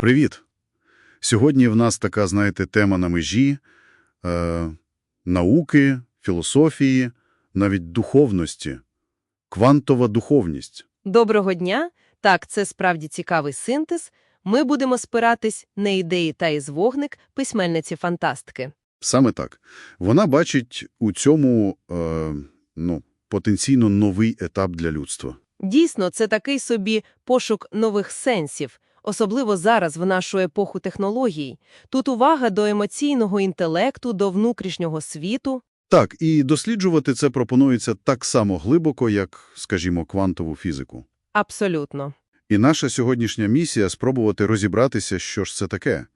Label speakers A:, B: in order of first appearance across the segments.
A: Привіт! Сьогодні в нас така, знаєте, тема на межі е, науки, філософії, навіть духовності. Квантова духовність.
B: Доброго дня! Так, це справді цікавий синтез. Ми будемо спиратись на ідеї та із вогник письменниці фантастики.
A: Саме так. Вона бачить у цьому е, ну, потенційно новий етап для людства.
B: Дійсно, це такий собі пошук нових сенсів, особливо зараз в нашу епоху технологій. Тут увага до емоційного інтелекту, до внутрішнього світу.
A: Так, і досліджувати це пропонується так само глибоко, як, скажімо, квантову фізику.
B: Абсолютно.
A: І наша сьогоднішня місія – спробувати розібратися, що ж це таке.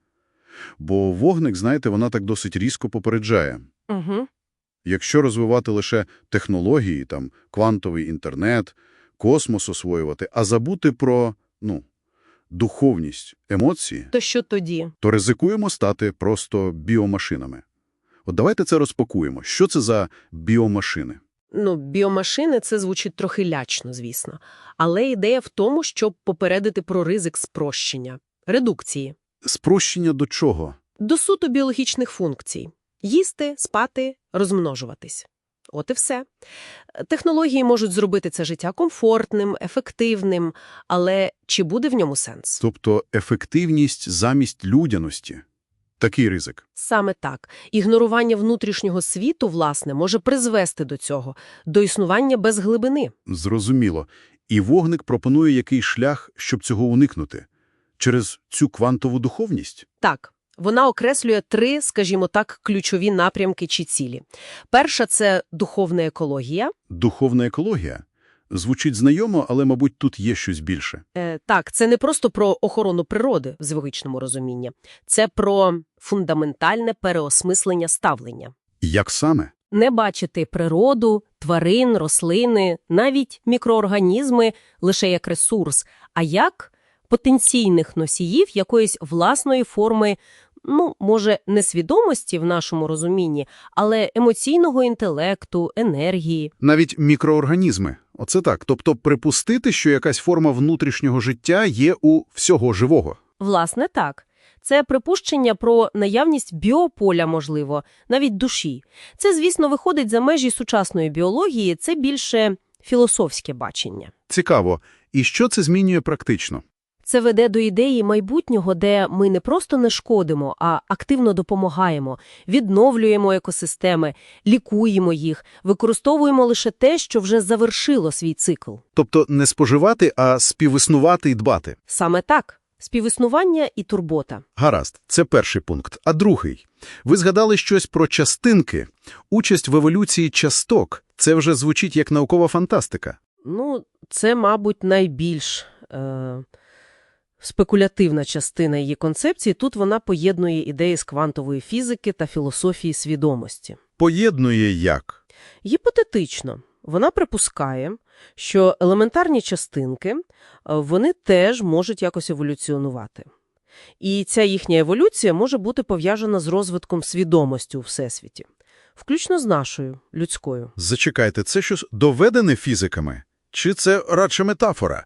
A: Бо вогник, знаєте, вона так досить різко попереджає.
B: Угу.
A: Якщо розвивати лише технології, там, квантовий інтернет, космос освоювати, а забути про, ну, духовність, емоції,
B: То що тоді?
A: то ризикуємо стати просто біомашинами. От давайте це розпакуємо. Що це за біомашини?
B: Ну, біомашини – це звучить трохи лячно, звісно. Але ідея в тому, щоб попередити про ризик спрощення, редукції.
A: Спрощення до чого?
B: До суто біологічних функцій – їсти, спати, розмножуватись. От і все. Технології можуть зробити це життя комфортним, ефективним, але чи буде в ньому сенс?
A: Тобто ефективність замість людяності. Такий ризик.
B: Саме так. Ігнорування внутрішнього світу, власне, може призвести до цього, до існування без глибини.
A: Зрозуміло. І вогник пропонує який шлях, щоб цього уникнути? Через цю квантову духовність?
B: Так, вона окреслює три, скажімо так, ключові напрямки чи цілі. Перша – це духовна екологія.
A: Духовна екологія? Звучить знайомо, але, мабуть, тут є щось більше.
B: Е, так, це не просто про охорону природи в звичному розумінні. Це про фундаментальне переосмислення ставлення.
A: Як саме?
B: Не бачити природу, тварин, рослини, навіть мікроорганізми лише як ресурс, а як потенційних носіїв якоїсь власної форми, ну, може, не свідомості в нашому розумінні, але емоційного інтелекту, енергії.
A: Навіть мікроорганізми. Оце так. Тобто припустити, що якась форма внутрішнього життя є у всього живого.
B: Власне, так. Це припущення про наявність біополя, можливо, навіть душі. Це, звісно, виходить за межі сучасної біології, це більше філософське бачення.
A: Цікаво. І що це змінює практично?
B: Це веде до ідеї майбутнього, де ми не просто не шкодимо, а активно допомагаємо, відновлюємо екосистеми, лікуємо їх, використовуємо лише те, що вже завершило свій цикл.
A: Тобто не споживати, а співіснувати і дбати.
B: Саме так. Співіснування і турбота.
A: Гаразд, це перший пункт. А другий. Ви згадали щось про частинки. Участь в еволюції часток. Це вже звучить як наукова фантастика.
B: Ну, це, мабуть, найбільш е, спекулятивна частина її концепції. Тут вона поєднує ідеї з квантової фізики та філософії свідомості.
A: Поєднує як?
B: Гіпотетично, вона припускає, що елементарні частинки е, вони теж можуть якось еволюціонувати. І ця їхня еволюція може бути пов'язана з розвитком свідомості у Всесвіті, включно з нашою, людською.
A: Зачекайте, це щось доведене фізиками? Чи це радше метафора?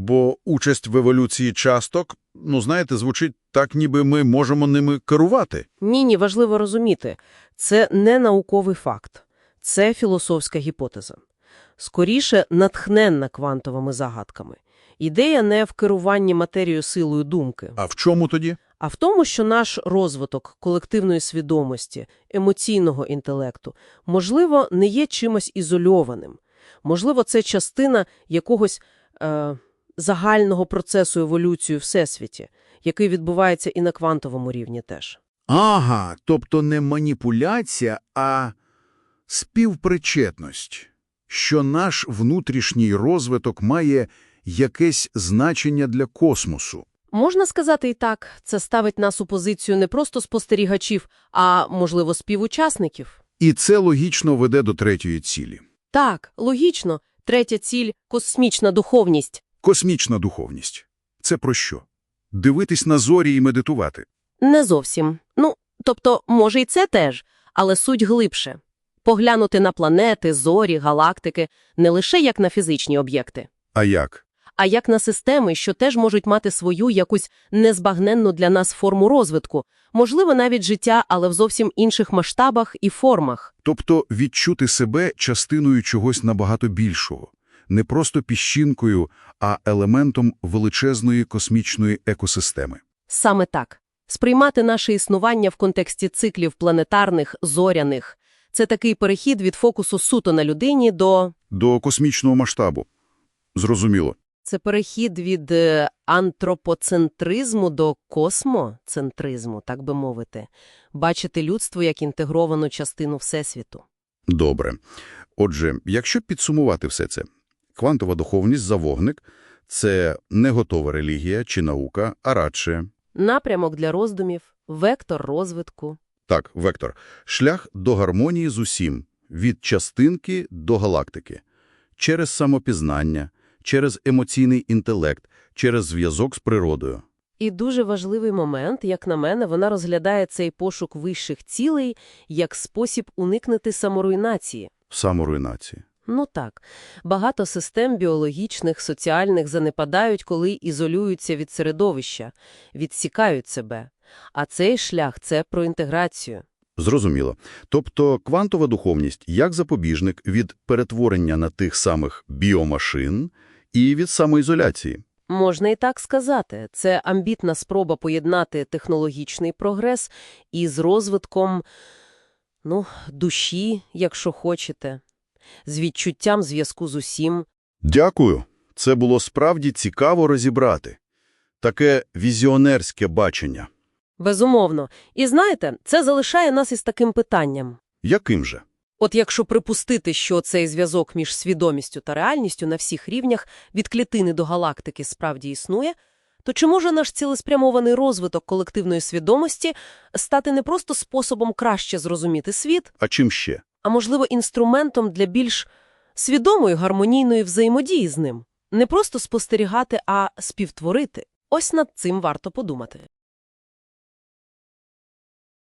A: Бо участь в еволюції часток, ну знаєте, звучить так, ніби ми можемо ними керувати.
B: Ні-ні, важливо розуміти, це не науковий факт, це філософська гіпотеза. Скоріше, натхненна квантовими загадками. Ідея не в керуванні матерією силою думки,
A: А в чому тоді?
B: а в тому, що наш розвиток колективної свідомості, емоційного інтелекту, можливо, не є чимось ізольованим. Можливо, це частина якогось е, загального процесу еволюції у Всесвіті, який відбувається і на квантовому рівні теж.
A: Ага, тобто не маніпуляція, а співпричетність, що наш внутрішній розвиток має якесь значення для космосу.
B: Можна сказати і так, це ставить нас у позицію не просто спостерігачів, а, можливо, співучасників.
A: І це логічно веде до третьої цілі.
B: Так, логічно. Третя ціль – космічна духовність.
A: Космічна духовність. Це про що? Дивитись на зорі і медитувати.
B: Не зовсім. Ну, тобто, може і це теж, але суть глибше. Поглянути на планети, зорі, галактики не лише як на фізичні об'єкти,
A: А як?
B: а як на системи, що теж можуть мати свою якусь незбагненну для нас форму розвитку, можливо, навіть життя, але в зовсім інших масштабах і формах.
A: Тобто відчути себе частиною чогось набагато більшого. Не просто піщинкою, а елементом величезної космічної екосистеми.
B: Саме так. Сприймати наше існування в контексті циклів планетарних, зоряних – це такий перехід від фокусу суто на людині до…
A: До космічного масштабу. Зрозуміло.
B: Це перехід від е, антропоцентризму до космоцентризму, так би мовити. Бачити людство як інтегровану частину Всесвіту.
A: Добре. Отже, якщо підсумувати все це, квантова духовність за вогник – це не готова релігія чи наука, а радше,
B: Напрямок для роздумів, вектор розвитку.
A: так, вектор, шлях до гармонії з усім, від частинки до галактики, через самопізнання, через емоційний інтелект, через зв'язок з природою.
B: І дуже важливий момент, як на мене, вона розглядає цей пошук вищих цілей як спосіб уникнути саморуйнації.
A: Саморуйнації.
B: Ну так, багато систем біологічних, соціальних занепадають, коли ізолюються від середовища, відсікають себе. А цей шлях – це про інтеграцію.
A: Зрозуміло. Тобто квантова духовність як запобіжник від перетворення на тих самих біомашин і від самоізоляції.
B: Можна і так сказати. Це амбітна спроба поєднати технологічний прогрес із розвитком, ну, душі, якщо хочете, з відчуттям зв'язку з усім.
A: Дякую. Це було справді цікаво розібрати. Таке візіонерське бачення.
B: Безумовно. І знаєте, це залишає нас із таким питанням.
A: Яким же?
B: От якщо припустити, що цей зв'язок між свідомістю та реальністю на всіх рівнях від клітини до галактики справді існує, то чи може наш цілеспрямований розвиток колективної свідомості стати не просто способом краще зрозуміти світ,
A: А чим ще?
B: А можливо інструментом для більш свідомої гармонійної взаємодії з ним? Не просто спостерігати, а співтворити. Ось над цим варто подумати.